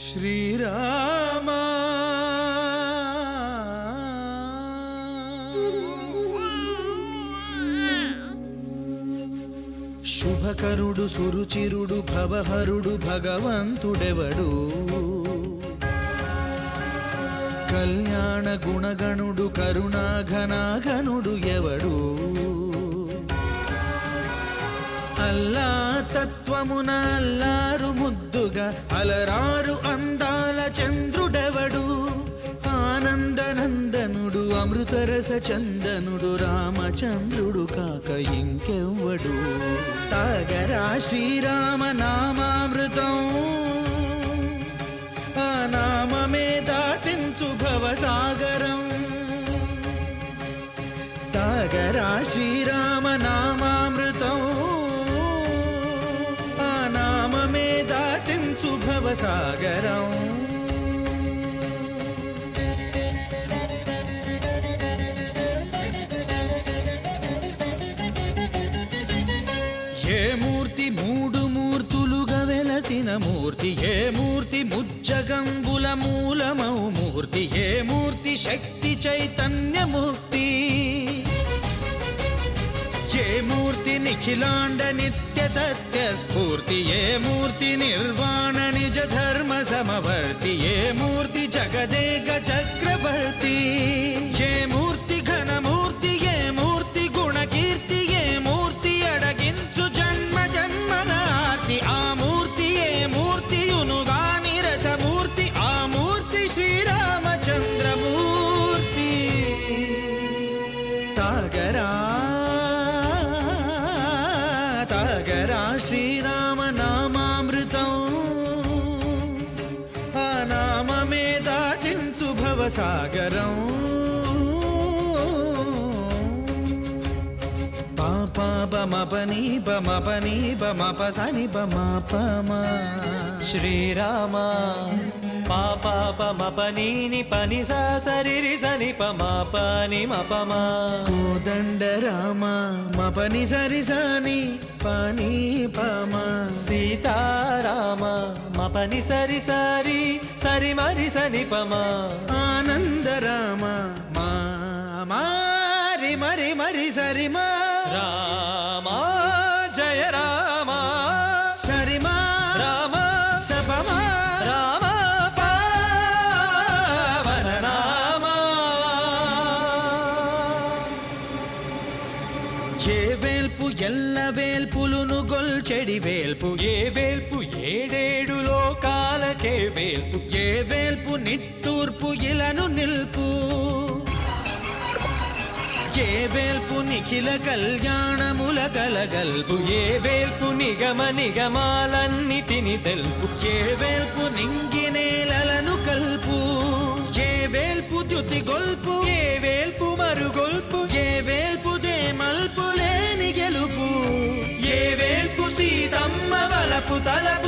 శ్రీరామ శుభకరుడు సురుచిరుడు భవహరుడు భగవంతుడెవడు కళ్యాణ గుణగణుడు కరుణాఘనాఘనుడు ఎవడు? అల్లా తత్వమున అల్లారు ముద్దుగా అలరారు అందాల చంద్రుడెవడు? ఆనందనందనుడు అమృతరస చందనుడు రామచంద్రుడు కాక ఇంకెవ్వడు? తాగరా శ్రీరామనా శ్రీరామనామామృతం శ్రీరామ నామామృతం ఆ నామమే దాటించు భవసాగరం ఏ మూర్తి మూడు మూర్తులుగా వెలసిన మూర్తి ఏ మూర్తి ముజ్జగంబుల మూలమౌ మూర్తి ఏ మూర్తి శక్తి చైతన్యమూర్తి అఖిలాండ నిత్య సత్య స్ఫూర్తి ఏ మూర్తి నిర్వాణ నిజ ధర్మ సమవర్తి ఏ భవసాగరం పాపా బమపని బమపని బమప సని బమపమా శ్రీరామ పని సా సరిరి సని పమా పని మపమా కోదండ రామ మపని సరి సని పని పమ సీతారామ మపని సరి సరి సరి మరి సని పమా ఆనంద రామ మా మారి మరి మరి సరి మా రామ జయ రామ సరి మా రామ సపమా రామ పావన రామ ఏ వేల్పు ఎల్ల వేల్పులును గొల్చెడి వేల్పు. ఏ వేల్పు ఏడేడు లోకాలకే వేల్పు. ఏ వేల్పు నిట్టూర్పు ఇలను నిల్పు. ఏ వేల్పు నిఖిల కళ్యాణముల కలగల్పు ఏ వేల్పు నిగమ నిగమాలన్నిటిని తెలుపు. ఏ వేల్పు నింగి నేలలను కల్పు ఏ వేల్పు ద్యుతి గొల్పు ఏ వేల్పు మరుగొల్పు ఏ వేల్పు మల్పు లేని గెలుపు ఏ వేల్పు సీతమ్మ వలపు తలపు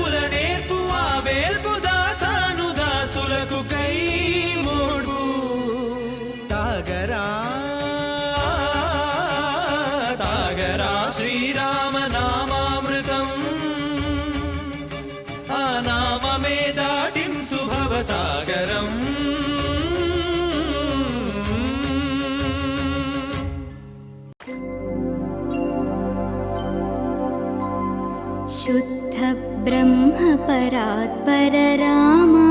शुद्धब्रह्म परात् रामा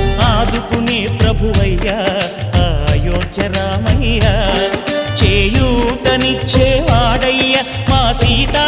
ఆదుకునే ప్రభువయ్య అయోధ్య రామయ్య. చేయూతనిచ్చేవాడయ్య మా సీతా